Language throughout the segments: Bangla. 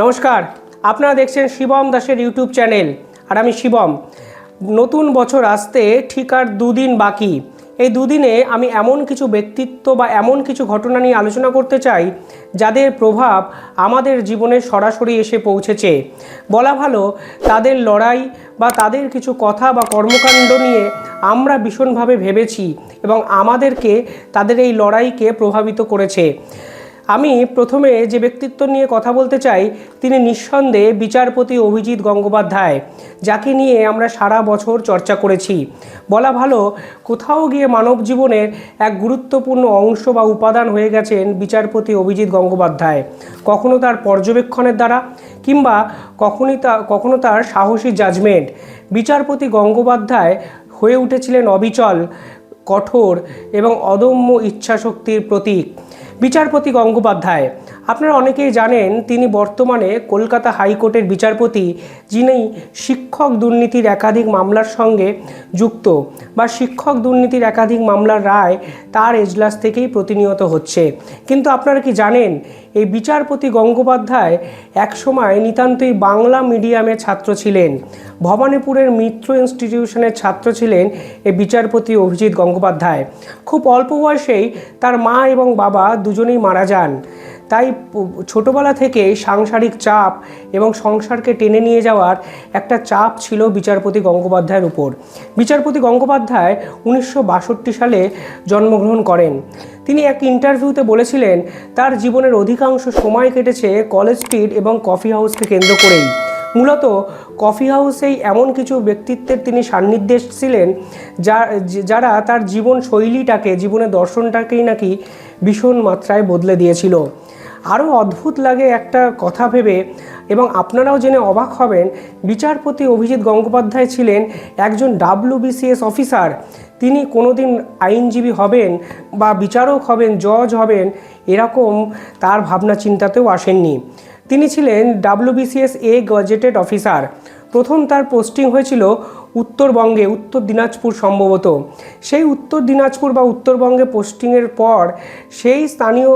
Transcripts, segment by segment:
নমস্কার, আপনারা দেখছেন শিবম দাসের ইউটিউব চ্যানেল। আর আমি শিবম। নতুন বছর আসতে ঠিক আর দুদিন বাকি। এই দুদিনে আমি এমন কিছু ব্যক্তিত্ব বা এমন কিছু ঘটনা নিয়ে আলোচনা করতে চাই, যাদের প্রভাব আমাদের জীবনে সরাসরি এসে পৌঁছেছে। বলা ভালো, তাদের লড়াই বা তাদের কিছু কথা বা কর্মকাণ্ড নিয়ে আমরা ভীষণভাবে ভেবেছি এবং আমাদেরকে তাদের এই লড়াইকে প্রভাবিত করেছে। আমি প্রথমে যে ব্যক্তিত্ব নিয়ে কথা বলতে চাই, তিনি নিঃসন্দেহে বিচারপতি অভিজিৎ গঙ্গোপাধ্যায়, যাকে নিয়ে আমরা সারা বছর চর্চা করেছি। বলা ভালো, কোথাও গিয়ে মানব জীবনের এক গুরুত্বপূর্ণ অংশ বা উপাদান হয়ে গেছেন বিচারপতি অভিজিৎ গঙ্গোপাধ্যায়। কখনো তার পর্যবেক্ষণের দ্বারা কিংবা কখনই তা কখনো তার সাহসী জাজমেন্ট বিচারপতি গঙ্গোপাধ্যায় হয়ে উঠেছিলেন অবিচল, কঠোর এবং অদম্য ইচ্ছাশক্তির প্রতীক। বিচারপতি গঙ্গোপাধ্যায়। আপনারা অনেকেই জানেন, তিনি বর্তমানে কলকাতা হাইকোর্টের বিচারপতি, যিনি শিক্ষক দুর্নীতির একাধিক মামলার সঙ্গে যুক্ত বা শিক্ষক দুর্নীতির একাধিক মামলার রায় তার এজলাস থেকেই প্রতিনিয়ত হচ্ছে। কিন্তু আপনারা কি জানেন এই বিচারপতি গঙ্গোপাধ্যায় একসময় নিতান্তই বাংলা মিডিয়ামের ছাত্র ছিলেন। ভবানীপুরের মিত্র ইনস্টিটিউশনের ছাত্র ছিলেন এই বিচারপতি অভিজিৎ গঙ্গোপাধ্যায়। খুব অল্প বয়সেই তার মা এবং বাবা দুজনেই মারা যান। তাই ছোটবেলা থেকে সাংসারিক চাপ এবং সংসারকে টেনে নিয়ে যাওয়ার একটা চাপ ছিল বিচারপতি গঙ্গোপাধ্যায়ের উপর। বিচারপতি গঙ্গোপাধ্যায় উনিশশো বাষট্টি সালে জন্মগ্রহণ করেন। তিনি এক ইন্টারভিউতে বলেছিলেন, তার জীবনের অধিকাংশ সময় কেটেছে কলেজ স্ট্রিট এবং কফি হাউসকে কেন্দ্র করেই। মূলত কফি হাউসেই এমন কিছু ব্যক্তিত্বের তিনি সান্নিধ্যে ছিলেন, যা, যারা তার জীবন শৈলীটাকে জীবনের দর্শনটাকেই নাকি ভীষণ মাত্রায় বদলে দিয়েছিল। আরও অদ্ভুত লাগে একটা কথা ভেবে এবং আপনারাও জেনে অবাক হবেন, বিচারপতি অভিজিৎ গঙ্গোপাধ্যায় ছিলেন একজন ডাব্লিউবিসিএস অফিসার। তিনি কোনোদিন আইনজীবী হবেন বা বিচারক হবেন, জজ হবেন এরকম তার ভাবনা চিন্তাতেও আসেননি। তিনি ছিলেন ডাব্লিউবিসিএস এ গজেটেড অফিসার। প্রথম তার পোস্টিং হয়েছিল উত্তরবঙ্গে, উত্তর দিনাজপুর সম্ভবত। সেই উত্তর দিনাজপুর বা উত্তরবঙ্গে পোস্টিংয়ের পর সেই স্থানীয়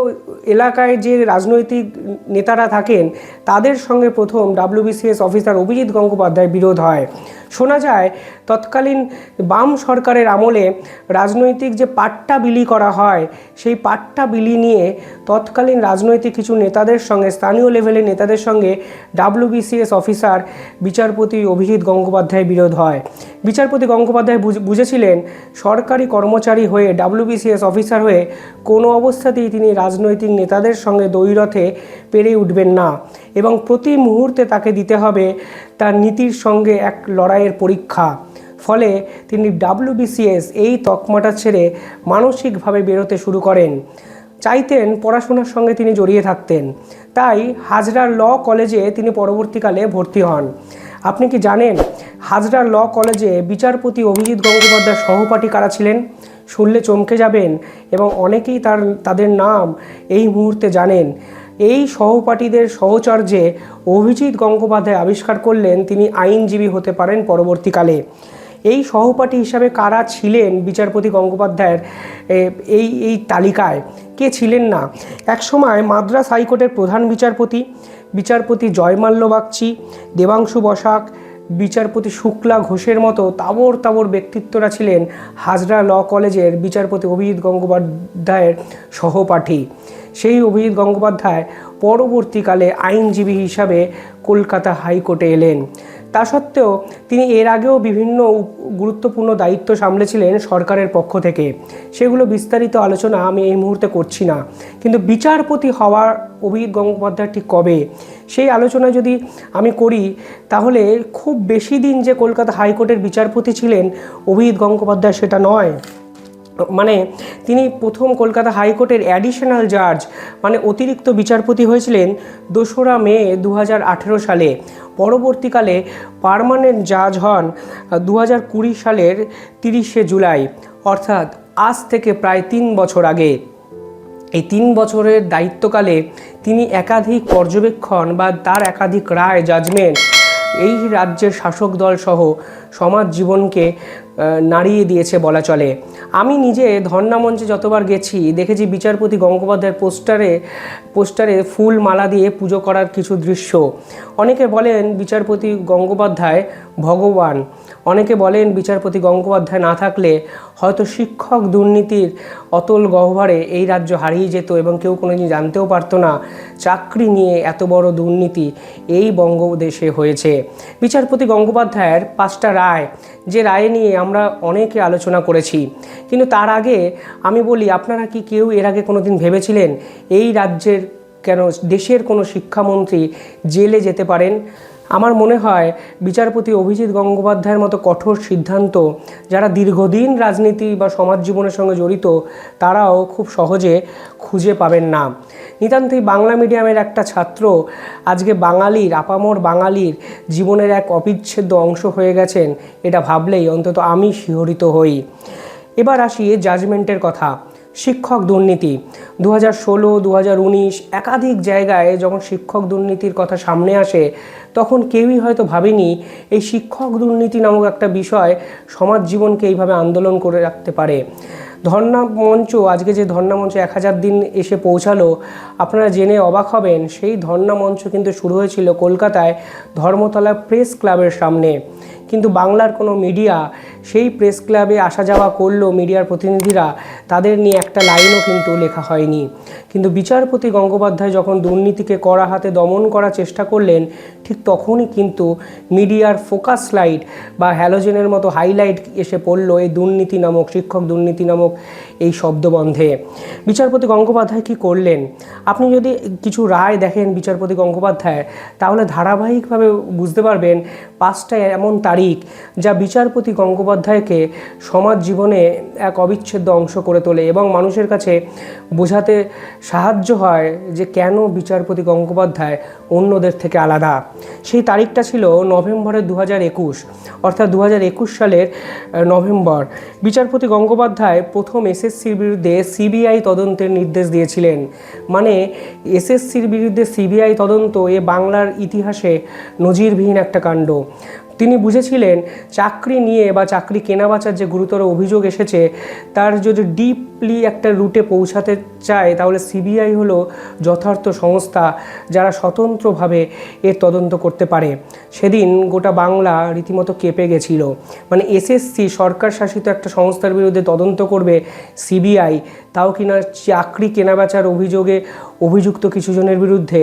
এলাকায় যে রাজনৈতিক নেতারা থাকেন, তাদের সঙ্গে প্রথম ডাব্লিউবিসিএস অফিসার অভিজিৎ গঙ্গোপাধ্যায় বিরোধ হয়। শোনা যায়, তৎকালীন বাম সরকারের আমলে রাজনৈতিক যে পাট্টা বিলি করা হয়, সেই পাট্টা বিলি নিয়ে তৎকালীন রাজনৈতিক কিছু নেতাদের সঙ্গে, স্থানীয় লেভেলের নেতাদের সঙ্গে ডাব্লিউবিসিএস অফিসার বিচারপতি অভিজিৎ গঙ্গোপাধ্যায় বিরোধ হয়। বিচারপতি গঙ্গোপাধ্যায় বুঝ- বুঝেছিলেন, সরকারি কর্মচারী হয়ে ডাব্লিউবিসিএস অফিসার হয়ে কোনো অবস্থাতেই তিনি রাজনৈতিক নেতাদের সঙ্গে দ্বৈরথে পেরে উঠবেন না এবং প্রতি মুহূর্তে তাকে দিতে হবে তার নীতির সঙ্গে এক লড়াইয়ের পরীক্ষা। ফলে তিনি ডাব্লিউবিসিএস এই তকমাটা ছেড়ে মানসিকভাবে বেরোতে শুরু করেন। চাইতেন পড়াশোনার সঙ্গে তিনি জড়িয়ে থাকতেন। তাই হাজরার ল কলেজে তিনি পরবর্তীকালে ভর্তি হন। আপনি কি জানেন হাজরার ল কলেজে বিচারপতি অভিজিৎ গঙ্গোপাধ্যায় সহপাঠী কারা ছিলেন? শুনলে চমকে যাবেন এবং অনেকেই তার, তাদের নাম এই মুহূর্তে জানেন। এই সহপাঠীদের সহচর্যে অভিজিৎ গঙ্গোপাধ্যায় আবিষ্কার করলেন তিনি আইনজীবী হতে পারেন পরবর্তীকালে। এই সহপাঠী হিসাবে কারা ছিলেন বিচারপতি গঙ্গোপাধ্যায়ের এই এই তালিকায়? কে ছিলেন না? একসময় মাদ্রাস হাইকোর্টের প্রধান বিচারপতি বিচারপতি জয়মাল্য বাগচি, দেবাংশু বসাক, বিচারপতি শুক্লা ঘোষের মতো তাবর তাবর ব্যক্তিত্বরা ছিলেন হাজরা ল কলেজের বিচারপতি অভিজিৎ গঙ্গোপাধ্যায়ের সহপাঠী। সেই অভিজিৎ গঙ্গোপাধ্যায় পরবর্তীকালে আইনজীবী হিসাবে কলকাতা হাইকোর্টে এলেন। তা সত্ত্বেও তিনি এর আগেও বিভিন্ন গুরুত্বপূর্ণ দায়িত্ব সামলেছিলেন সরকারের পক্ষ থেকে। সেগুলো বিস্তারিত আলোচনা আমি এই মুহূর্তে করছি না। কিন্তু বিচারপতি হওয়ার অভিজিৎ গঙ্গোপাধ্যায় ঠিক কবে? সেই আলোচনা যদি আমি করি, তাহলে খুব বেশি দিন যে কলকাতা হাইকোর্টের বিচারপতি ছিলেন অভিজিৎ গঙ্গোপাধ্যায় সেটা নয়। মানে তিনি প্রথম কলকাতা হাইকোর্টের অ্যাডিশনাল জাজ মানে অতিরিক্ত বিচারপতি হয়েছিলেন দোসরা মে দু হাজার আঠেরো সালে। পরবর্তীকালে পার্মানেন্ট জাজ হন দু সালের তিরিশে জুলাই, অর্থাৎ আজ থেকে প্রায় তিন বছর আগে। এই তিন বছরের দায়িত্বকালে তিনি একাধিক পর্যবেক্ষণ বা তার একাধিক রায় জাজমেন্ট এই রাজ্যের শাসক দল সহ সমাজ জীবনকে নাড়িয়ে দিয়েছে বলা চলে। আমি নিজে ধর্না মঞ্চে যতবার গেছি, দেখেছি বিচারপতি গঙ্গোপাধ্যায়ের পোস্টারে পোস্টারে ফুল মালা দিয়ে পুজো করার কিছু দৃশ্য। অনেকে বলেন বিচারপতি গঙ্গোপাধ্যায় ভগবান। অনেকে বলেন বিচারপতি গঙ্গোপাধ্যায় না থাকলে হয়তো শিক্ষক দুর্নীতির অতল গহ্বরে এই রাজ্য হারিয়ে যেত এবং কেউ কোনোদিন জানতেও পারতো না চাকরি নিয়ে এত বড় দুর্নীতি এই বঙ্গদেশে হয়েছে। বিচারপতি গঙ্গোপাধ্যায়ের পাঁচটা রায়, যে রায় নিয়ে আমরা অনেকে আলোচনা করেছি। কিন্তু তার আগে আমি বলি, আপনারা কি কেউ এর আগে কোনোদিন ভেবেছিলেন এই রাজ্যের কেন দেশের কোনো শিক্ষামন্ত্রী জেলে যেতে পারেন? আমার মনে হয় বিচারপতি অভিজিৎ গঙ্গোপাধ্যায়ের মতো কঠোর সিদ্ধান্ত, যারা দীর্ঘদিন রাজনীতি বা সমাজ জীবনের সঙ্গে জড়িত, তারাও খুব সহজে খুঁজে পাবেন না। নিতান্তই বাংলা মিডিয়ামের একটা ছাত্র আজকে বাঙালির, আপামর বাঙালির জীবনের এক অবিচ্ছেদ্য অংশ হয়ে গেছেন, এটা ভাবলেই অন্তত আমি শিহরিত হই। এবার আসি জাজমেন্টের কথা। শিক্ষক দুর্নীতি। দু হাজার ষোলো দু হাজার উনিশ একাধিক জায়গায় যখন শিক্ষক দুর্নীতির কথা সামনে আসে, তখন কেউই হয়তো ভাবেনি এই শিক্ষক দুর্নীতি নামক একটা বিষয় সমাজ জীবনকে এইভাবে আন্দোলন করে রাখতে পারে। ধর্না মঞ্চ, আজকে যে ধর্না মঞ্চ এক হাজার দিন এসে পৌঁছালো, আপনারা জেনে অবাক হবেন, সেই ধর্না মঞ্চ কিন্তু শুরু হয়েছিল কলকাতায় ধর্মতলা প্রেস ক্লাবের সামনে। কিন্তু বাংলার কোনো মিডিয়া সেই প্রেস ক্লাবে আসা যাওয়া করল মিডিয়ার প্রতিনিধিরা, তাদের নিয়ে একটা লাইনও কিন্তু লেখা হয়নি। কিন্তু বিচারপতি গঙ্গোপাধ্যায় যখন দুর্নীতিকে কড়া হাতে দমন করার চেষ্টা করলেন, ঠিক তখনই কিন্তু মিডিয়ার ফোকাস লাইট বা হ্যালোজেনের মতো হাইলাইট এসে পড়ল এই দুর্নীতি নামক, শিক্ষক দুর্নীতি নামক এই শব্দবন্ধে। বিচারপতি গঙ্গোপাধ্যায় কি করলেন? আপনি যদি কিছু রায় দেখেন বিচারপতি গঙ্গোপাধ্যায় তাহলে ধারাবাহিকভাবে বুঝতে পারবেন, পাঁচটা এমন তারিখ যা বিচারপতি গঙ্গোপাধ্যায়কে সমাজ জীবনে এক অবিচ্ছেদ্য অংশ করে তোলে এবং মানুষের কাছে বোঝাতে সাহায্য হয় যে কেন বিচারপতি গঙ্গোপাধ্যায় অন্যদের থেকে আলাদা। সেই তারিখটা ছিল নভেম্বরের দু হাজার একুশ, অর্থাৎ দু হাজার একুশ সালের নভেম্বর। বিচারপতি গঙ্গোপাধ্যায় প্রথম এসএসসির বিরুদ্ধে সিবিআই তদন্তের নির্দেশ দিয়েছিলেন। মানে এসএসসির বিরুদ্ধে সিবিআই তদন্ত এ বাংলার ইতিহাসে নজিরবিহীন একটা কাণ্ড। তিনি বুঝেছিলেন, চাকরি নিয়ে বা চাকরি কেনা কেনাবেচার যে গুরুতর অভিযোগ এসেছে, তার যদি ডিপলি একটা রুটে পৌঁছাতে চায়, তাহলে সিবিআই হলো যথার্থ সংস্থা যারা স্বতন্ত্রভাবে এর তদন্ত করতে পারে। সেদিন গোটা বাংলা রীতিমতো কেঁপে গেছিল। মানে এসএসসি সরকার শাসিত একটা সংস্থার বিরুদ্ধে তদন্ত করবে সিবিআই তাও কিনা চাকরি কেনাবেচার অভিযোগে অভিযুক্ত কিছুজনের বিরুদ্ধে,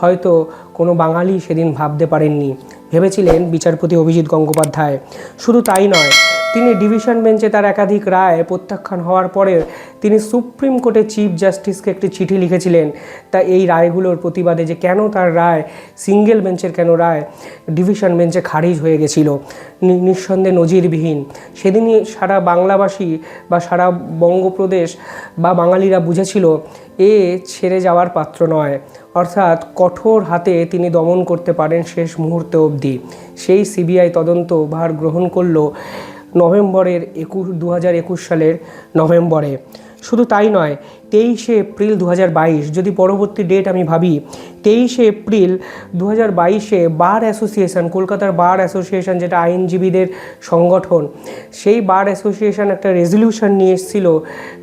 হয়তো কোনো বাঙালি সেদিন ভাবতে পারেননি। ভেবেছিলেন বিচারপতি অভিজিৎ গঙ্গোপাধ্যায়। শুধু তাই নয় তিনি ডিভিশন বেঞ্চে তার একাধিক রায় প্রত্যাখ্যান হওয়ার পরে তিনি সুপ্রিম কোর্টের চিফ জাস্টিসকে একটি চিঠি লিখেছিলেন। তা এই রায়গুলোর প্রতিবাদে যে কেন তার রায়, সিঙ্গেল বেঞ্চের কেন রায়, ডিভিশন বেঞ্চে খারিজ হয়ে গেছিল। নিঃসন্দেহে নজিরবিহীন। সেদিনই সারা বাংলাভাষী বা সারা বঙ্গপ্রদেশ বা বাঙালিরা বুঝেছিল, এ ছেড়ে যাওয়ার পাত্র নয়। অর্থাৎ কঠোর হাতে তিনি দমন করতে পারেন শেষ মুহূর্তে অবধি। সেই সিবিআই তদন্ত ভার গ্রহণ করল নভেম্বরের একুশ দু হাজার একুশ সালের নভেম্বরে। শুধু তাই নয় তেইশে এপ্রিল দু হাজার বাইশ, যদি পরবর্তী ডেট আমি ভাবি, তেইশে এপ্রিল দু হাজার বাইশে বার অ্যাসোসিয়েশন কলকাতার বার অ্যাসোসিয়েশন যেটা আইনজীবীদের সংগঠন, সেই বার অ্যাসোসিয়েশন একটা রেজলিউশন নিয়ে এসেছিল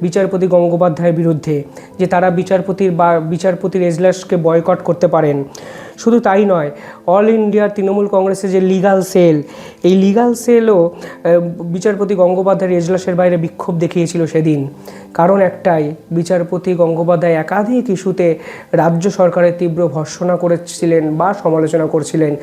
বিচারপতি গঙ্গোপাধ্যায়ের বিরুদ্ধে, যে তারা বিচারপতির বা বিচারপতির এজলাসকে বয়কট করতে পারেন। শুধু তাই নয় অল ইন্ডিয়া তৃণমূল কংগ্রেসের যে লিগাল সেল এই লিগাল সেলও বিচারপতি গঙ্গোপাধ্যায়ের এজলাসের বাইরে বিক্ষোভ দেখিয়েছিল সেদিন। কারণ একটাই বিচারপতি গঙ্গোপাধ্যায় একাধিক ইস্যুতে রাজ্য সরকারের তীব্র ভর্সনা করেছিলেন বা সমালোচনা করছিলেন।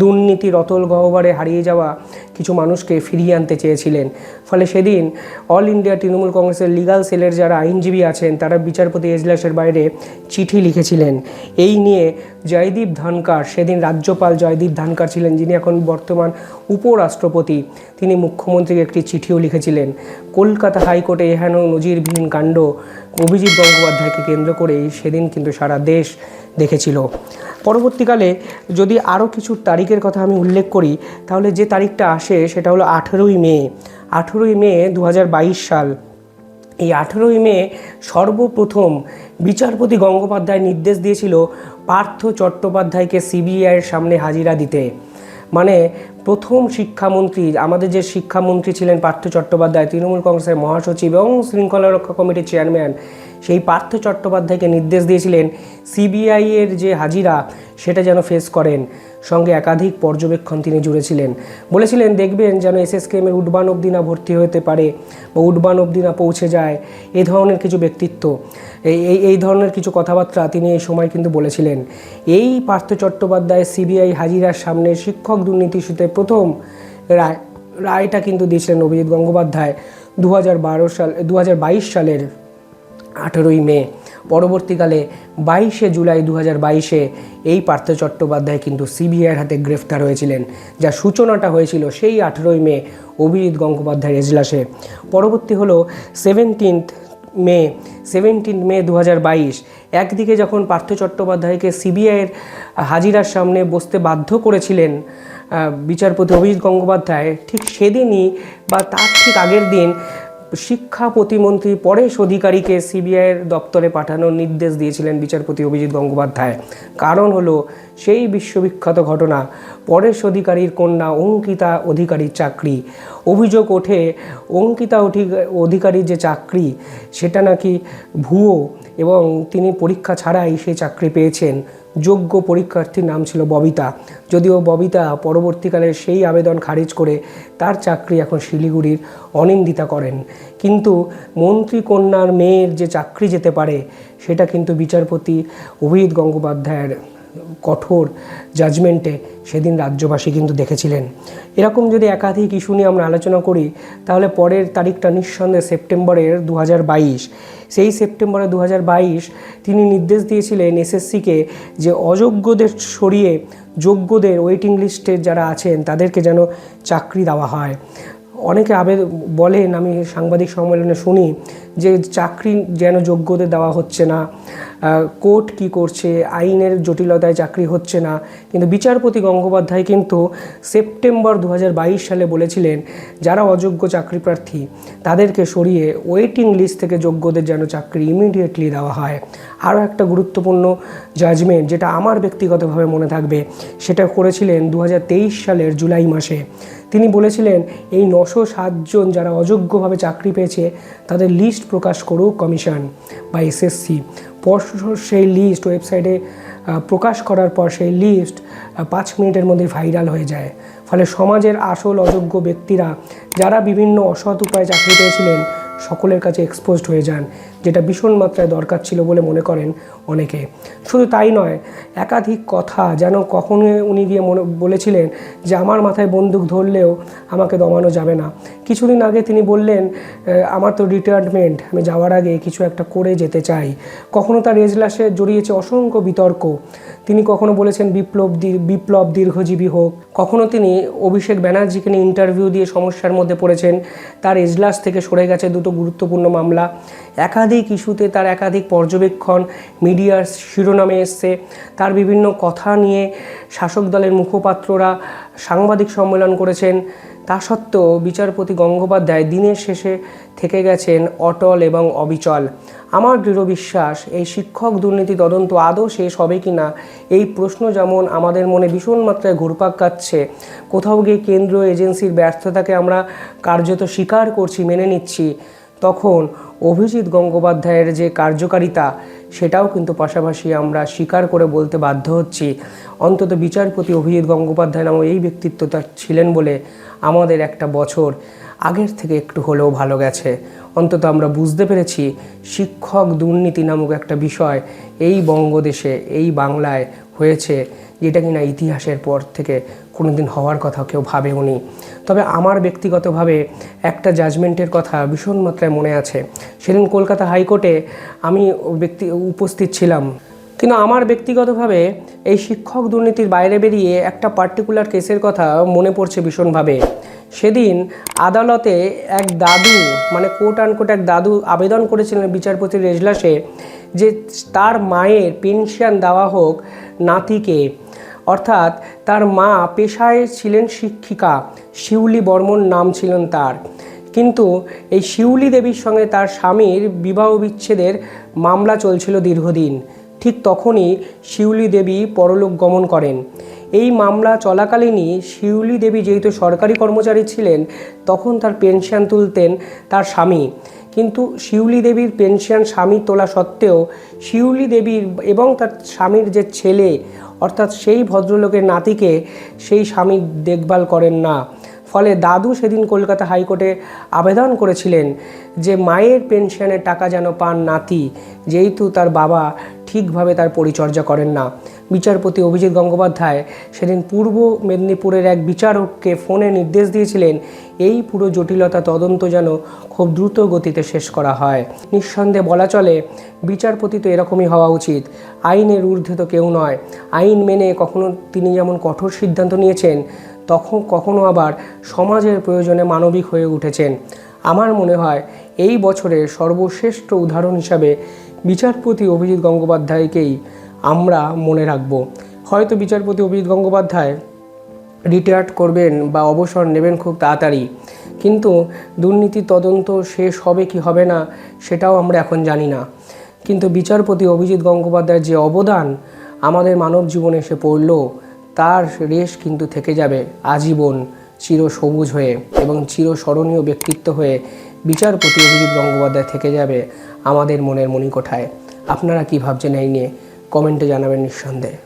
দুর্নীতির অতল গহ্বরে হারিয়ে যাওয়া কিছু মানুষকে ফিরিয়ে আনতে চেয়েছিলেন। ফলে সেদিন অল ইন্ডিয়া তৃণমূল কংগ্রেসের লিগাল সেলের যারা আইনজীবী আছেন, তারা বিচারপতি এজলাসের বাইরে চিঠি লিখেছিলেন। এই নিয়ে জয়দীপ ধানকার, সেদিন রাজ্যপাল জয়দীপ ধানকার ছিলেন, যিনি এখন বর্তমান উপরাষ্ট্রপতি, তিনি মুখ্যমন্ত্রীকে একটি চিঠিও লিখেছিলেন। কলকাতা হাইকোর্টে এহেন নজিরবিহীন কাণ্ড অভিজিৎ গঙ্গোপাধ্যায়কে কেন্দ্র করেই সেদিন কিন্তু সারা দেশ দেখেছিল। পরবর্তীকালে যদি আরও কিছু তারিখের কথা আমি উল্লেখ করি, তাহলে যে তারিখটা আসে সেটা হলো আঠেরোই মে। আঠেরোই মে দু হাজার বাইশ সাল। এই আঠেরোই মে সর্বপ্রথম বিচারপতি গঙ্গোপাধ্যায় নির্দেশ দিয়েছিল পার্থ চট্টোপাধ্যায়কে সিবিআইয়ের সামনে হাজিরা দিতে। মানে প্রথম শিক্ষামন্ত্রী, আমাদের যে শিক্ষামন্ত্রী ছিলেন পার্থ চট্টোপাধ্যায়, তৃণমূল কংগ্রেসের মহাসচিব এবং শৃঙ্খলা রক্ষা কমিটির চেয়ারম্যান, সেই পার্থ চট্টোপাধ্যায়কে নির্দেশ দিয়েছিলেন সিবিআইয়ের যে হাজিরা, সেটা যেন ফেস করেন। সঙ্গে একাধিক পর্যবেক্ষণ তিনি জুড়েছিলেন। বলেছিলেন, দেখবেন যেন এসএসকেএমের উডবান অবধি না ভর্তি হতে পারে বা উডবান অবধি না পৌঁছে যায়। এ ধরনের কিছু ব্যক্তিত্ব, এই এই ধরনের কিছু কথাবার্তা তিনি এই সময় কিন্তু বলেছিলেন। এই পার্থ চট্টোপাধ্যায় সিবিআই হাজিরার সামনে শিক্ষক দুর্নীতি ইস্যুতে প্রথম রায়, রায়টা কিন্তু দিয়েছিলেন অভিজিৎ গঙ্গোপাধ্যায় দু হাজার বারো সাল দু হাজার বাইশ সালের আঠেরোই মে। পরবর্তীকালে বাইশে জুলাই দু হাজার বাইশে এই পার্থ চট্টোপাধ্যায় কিন্তু সিবিআইয়ের হাতে গ্রেফতার হয়েছিলেন যা সূচনাটা হয়েছিল সেই আঠেরোই মে অভিজিৎ গঙ্গোপাধ্যায়ের এজলাসে। পরবর্তী হলো সেভেন্টিন্থ মে সেভেন্টিন মে দু হাজার বাইশ। একদিকে যখন পার্থ চট্টোপাধ্যায়কে সিবিআইয়ের হাজিরার সামনে বসতে বাধ্য করেছিলেন বিচারপতি অভিজিৎ গঙ্গোপাধ্যায়, ঠিক সেদিনই বা তার ঠিক আগের দিন শিক্ষা প্রতিমন্ত্রী পরেশ অধিকারীকে সিবিআইয়ের দপ্তরে পাঠানোর নির্দেশ দিয়েছিলেন বিচারপতি অভিজিৎ গঙ্গোপাধ্যায়। কারণ হলো, সেই বিশ্ববিখ্যাত ঘটনা, পরেশ অধিকারীর কন্যা অঙ্কিতা অধিকারীর চাকরি। অভিযোগ ওঠে, অঙ্কিতা অধি- অধিকারীর যে চাকরি, সেটা নাকি ভুয়ো এবং তিনি পরীক্ষা ছাড়াই সেই চাকরি পেয়েছেন। যোগ্য পরীক্ষার্থীর নাম ছিল ববিতা। যদিও ববিতা পরবর্তীকালে সেই আবেদন খারিজ করে তার চাকরি এখন শিলিগুড়ির অনিন্দিতা করেন। কিন্তু মন্ত্রী কন্যার মেয়ের যে চাকরি যেতে পারে, সেটা কিন্তু বিচারপতি অভিজিৎ গঙ্গোপাধ্যায়ের কঠোর জাজমেন্টে সেদিন রাজ্যবাসী কিন্তু দেখেছিলেন। এরকম যদি একাধিক ইস্যু নিয়ে আমরা আলোচনা করি, তাহলে পরের তারিখটা নিঃসন্দেহে সেপ্টেম্বরের দু হাজার বাইশ। সেই সেপ্টেম্বরে দু তিনি নির্দেশ দিয়েছিলেন এসএসসিকে যে অযোগ্যদের সরিয়ে যোগ্যদের ওয়েটিং লিস্টে যারা আছেন, তাদেরকে যেন চাকরি দেওয়া হয়। অনেকে আবেদন বলেন, আমি সাংবাদিক সম্মেলনে শুনি যে চাকরি যেন যোগ্যদের দেওয়া হচ্ছে না। কোর্ট কি করছে? আইনের জটিলতায় চাকরি হচ্ছে না। কিন্তু বিচারপতি গঙ্গোপাধ্যায় কিন্তু সেপ্টেম্বর দু হাজার বাইশ সালে বলেছিলেন, যারা অযোগ্য চাকরি প্রার্থী তাদেরকে সরিয়ে ওয়েটিং লিস্ট থেকে যোগ্যদের যেন চাকরি ইমিডিয়েটলি দেওয়া হয়। আরও একটা গুরুত্বপূর্ণ জাজমেন্ট যেটা আমার ব্যক্তিগতভাবে মনে থাকবে, সেটা করেছিলেন দু হাজার তেইশ সালের জুলাই মাসে। তিনি বলেছিলেন, এই নশো সাতজন যারা অযোগ্যভাবে চাকরি পেয়েছে, তাদের লিস্ট প্রকাশ করুক কমিশন বা এসএসসি পরশু, সেই লিস্ট ওয়েবসাইটে প্রকাশ করার পর সেই লিস্ট পাঁচ মিনিটের মধ্যে ভাইরাল হয়ে যায়। ফলে সমাজের আসল অযোগ্য ব্যক্তিরা, যারা বিভিন্ন অসৎ উপায়ে চাকরি পেয়েছিলেন, সকলের কাছে এক্সপোজড হয়ে যান। যেটা ভীষণ মাত্রায় দরকার ছিল বলে মনে করেন অনেকে। শুধু তাই নয়, একাধিক কথা যেন কখনো উনি গিয়ে মনে বলেছিলেন যে, আমার মাথায় বন্দুক ধরলেও আমাকে দমানো যাবে না। কিছুদিন আগে তিনি বললেন আমার তো রিটায়ারমেন্ট আমি যাওয়ার আগে কিছু একটা করে যেতে চাই। কখনো তার এজলাসে জড়িয়েছে অসংখ্য বিতর্ক। তিনি কখনো বলেছেন, বিপ্লব বিপ্লব দীর্ঘজীবী হোক। কখনো তিনি অভিষেক ব্যানার্জিকে নিয়ে ইন্টারভিউ দিয়ে সমস্যার মধ্যে পড়েছেন। তার এজলাস থেকে সরে গেছে দুটো গুরুত্বপূর্ণ মামলা। একাধিক ইস্যুতে তার একাধিক পর্যবেক্ষণ, মিডিয়ার শিরোনামে এসছে। তার বিভিন্ন কথা নিয়ে শাসক দলের মুখপাত্ররা সাংবাদিক সম্মেলন করেছেন। তা সত্ত্বেও বিচারপতি গঙ্গোপাধ্যায় দিনের শেষে থেকে গেছেন অটল এবং অবিচল। আমার দৃঢ় বিশ্বাস, এই শিক্ষক দুর্নীতি তদন্ত আদৌ শেষ হবে কি না এই প্রশ্ন যেমন আমাদের মনে ভীষণ মাত্রায় ঘুরপাক কাচ্ছে কোথাও গিয়ে কেন্দ্রীয় এজেন্সির ব্যর্থতাকে আমরা কার্যত স্বীকার করছি, মেনে নিচ্ছি। তখন অভিজিৎ গঙ্গোপাধ্যায়ের যে কার্যকারিতা, সেটাও কিন্তু পাশাপাশি আমরা স্বীকার করে বলতে বাধ্য হচ্ছি। অন্তত বিচারপতি অভিজিৎ গঙ্গোপাধ্যায় নামক এই ব্যক্তিত্বটা ছিলেন বলে আমাদের একটা বছর আগের থেকে একটু হলেও ভালো গেছে। অন্তত আমরা বুঝতে পেরেছি, শিক্ষক দুর্নীতি নামক একটা বিষয় এই বঙ্গদেশে, এই বাংলায় হয়েছে, যেটা কিনা ইতিহাসের পর থেকে কোনোদিন হওয়ার কথা কেউ ভাবেওনি তবে আমার ব্যক্তিগতভাবে একটা জাজমেন্টের কথা ভীষণ মাত্রায় মনে আছে। সেদিন কলকাতা হাইকোর্টে আমি ব্যক্তি উপস্থিত ছিলাম। কিন্তু আমার ব্যক্তিগতভাবে এই শিক্ষক দুর্নীতির বাইরে বেরিয়ে একটা পার্টিকুলার কেসের কথা মনে পড়ছে ভীষণভাবে। সেদিন আদালতে এক দাদু মানে কোর্ট আনকোট এক দাদু আবেদন করেছিলেন বিচারপতির এজলাসে যে তার মায়ের পেনশন দেওয়া হোক নাতিকে। অর্থাৎ তার মা পেশায় ছিলেন শিক্ষিকা। শিউলি বর্মন নাম ছিলেন তার। কিন্তু এই শিউলি দেবীর সঙ্গে তার স্বামীর বিবাহ বিচ্ছেদের মামলা চলছিল দীর্ঘদিন। ঠিক তখনই শিউলি দেবী পরলোক গমন করেন। এই মামলা চলাকালীনই শিউলি দেবী যেহেতু সরকারি কর্মচারী ছিলেন, তখন তার পেনশন তুলতেন তার স্বামী। কিন্তু শিউলি দেবীর পেনশন স্বামী তোলা সত্ত্বেও শিউলি দেবীর এবং তার স্বামীর যে ছেলে অর্থাৎ সেই ভদ্রলোকের নাতিকে সেই স্বামী দেখভাল করেন না। ফলে দাদু সেদিন কলকাতা হাইকোর্টে আবেদন করেছিলেন যে মায়ের পেনশনের টাকা যেন পান নাতি, যেহেতু তার বাবা ঠিকভাবে তার পরিচর্যা করেন না। বিচারপতি অভিজিৎ গঙ্গোপাধ্যায় সেদিন পূর্ব মেদিনীপুরের এক বিচারককে ফোনে নির্দেশ দিয়েছিলেন, এই পুরো জটিলতা তদন্ত যেন খুব দ্রুত গতিতে শেষ করা হয়। নিঃসন্দেহে বলা চলে, বিচারপতি তো এরকমই হওয়া উচিত। আইনের ঊর্ধ্বে তো কেউ নয়। আইন মেনে কখনো তিনি যেমন কঠোর সিদ্ধান্ত নিয়েছেন, তখন কখনো আবার সমাজের প্রয়োজনে মানবিক হয়ে উঠেছেন। আমার মনে হয় এই বছরের সর্বশ্রেষ্ঠ উদাহরণ হিসাবে বিচারপতি অভিজিৎ গঙ্গোপাধ্যায়কেই আমরা মনে রাখব। হয়তো বিচারপতি অভিজিৎ গঙ্গোপাধ্যায় রিটায়ার্ড করবেন বা অবসর নেবেন খুব তাড়াতাড়ি, কিন্তু দুর্নীতি তদন্ত শেষ হবে কি হবে না সেটাও আমরা এখন জানি না। কিন্তু বিচারপতি অভিজিৎ গঙ্গোপাধ্যায়ের যে অবদান আমাদের মানব জীবনে এসে পড়ল, তার রেশ কিন্তু থেকে যাবে আজীবন চির সবুজ হয়ে এবং চিরস্মরণীয় ব্যক্তিত্ব হয়ে বিচারপতি অভিজিৎ গঙ্গোপাধ্যায় থেকে যাবে আমাদের মনের মণিকোঠায়। আপনারা কী ভাবছেন এই নিয়ে? কমেন্টে জানাবেন নিঃসন্দেহে।